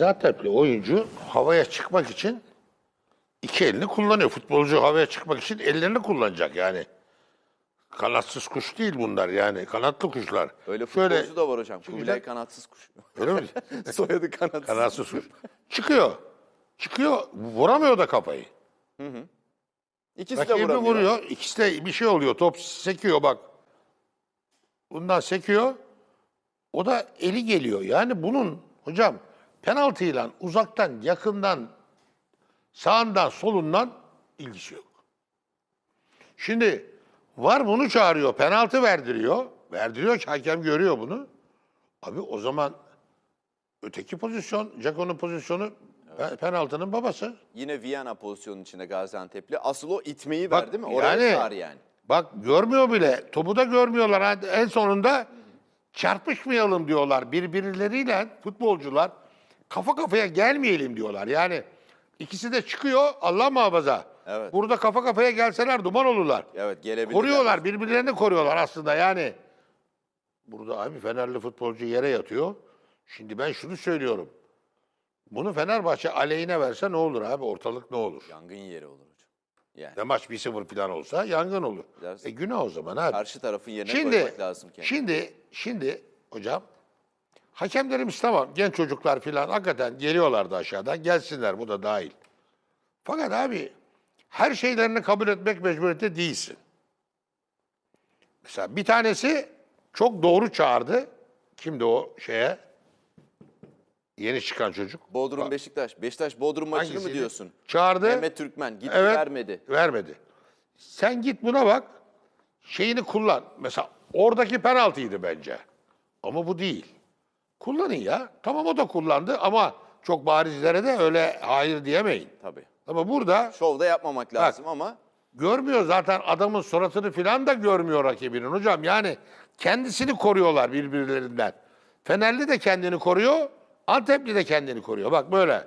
Gaziantep'li oyuncu havaya çıkmak için iki elini kullanıyor. Futbolcu havaya çıkmak için ellerini kullanacak yani. Kanatsız kuş değil bunlar yani. Kanatlı kuşlar. Öyle Şöyle- futbolcu da var hocam. Kubilay kanatsız kuş. Öyle mi? Soyadı kanatsız. Kanatsız kuş. Çıkıyor. Çıkıyor. Vuramıyor da kafayı. İkisi de Rakibi vuramıyor. vuruyor. İkisi de bir şey oluyor. Top sekiyor bak. Bundan sekiyor. O da eli geliyor. Yani bunun hocam penaltıyla uzaktan, yakından, sağından, solundan ilgisi yok. Şimdi var bunu çağırıyor. Penaltı verdiriyor. Verdiriyor ki hakem görüyor bunu. Abi o zaman öteki pozisyon, Jaco'nun pozisyonu pe- penaltının babası. Yine Viyana pozisyonun içinde Gaziantep'li. Asıl o itmeyi Bak, verdi mi? Oraya yani- çağır yani. Bak görmüyor bile. Topu da görmüyorlar. En sonunda çarpışmayalım diyorlar. Birbirleriyle futbolcular kafa kafaya gelmeyelim diyorlar. Yani ikisi de çıkıyor Allah muhafaza. Evet. Burada kafa kafaya gelseler duman olurlar. Evet gelebilir. Koruyorlar, birbirlerini koruyorlar aslında yani. Burada abi Fenerli futbolcu yere yatıyor. Şimdi ben şunu söylüyorum. Bunu Fenerbahçe aleyhine verse ne olur abi? Ortalık ne olur? Yangın yeri olur hocam. Yani Ne maç 1-0 falan olsa yangın olur. Biraz- E günah o zaman abi. karşı tarafın yerine Şimdi, koymak lazım kendini. şimdi, şimdi hocam hakemlerimiz tamam genç çocuklar falan hakikaten geliyorlardı aşağıdan gelsinler bu da dahil. Fakat abi her şeylerini kabul etmek mecburiyette değilsin. Mesela bir tanesi çok doğru çağırdı. Kimdi o şeye? Yeni çıkan çocuk. Bodrum Beşiktaş. Beşiktaş Bodrum maçını mı Hangisiydi? diyorsun? Çağırdı. Mehmet Türkmen gitti Evet. vermedi. Vermedi. Sen git buna bak. Şeyini kullan. Mesela oradaki penaltıydı bence. Ama bu değil. Kullanın ya. Tamam o da kullandı ama çok barizlere de öyle hayır diyemeyin. Tabii. Ama burada Şovda yapmamak lazım ama görmüyor zaten adamın suratını falan da görmüyor rakibinin hocam. Yani kendisini koruyorlar birbirlerinden. Fenerli de kendini koruyor, Antepli de kendini koruyor. Bak böyle.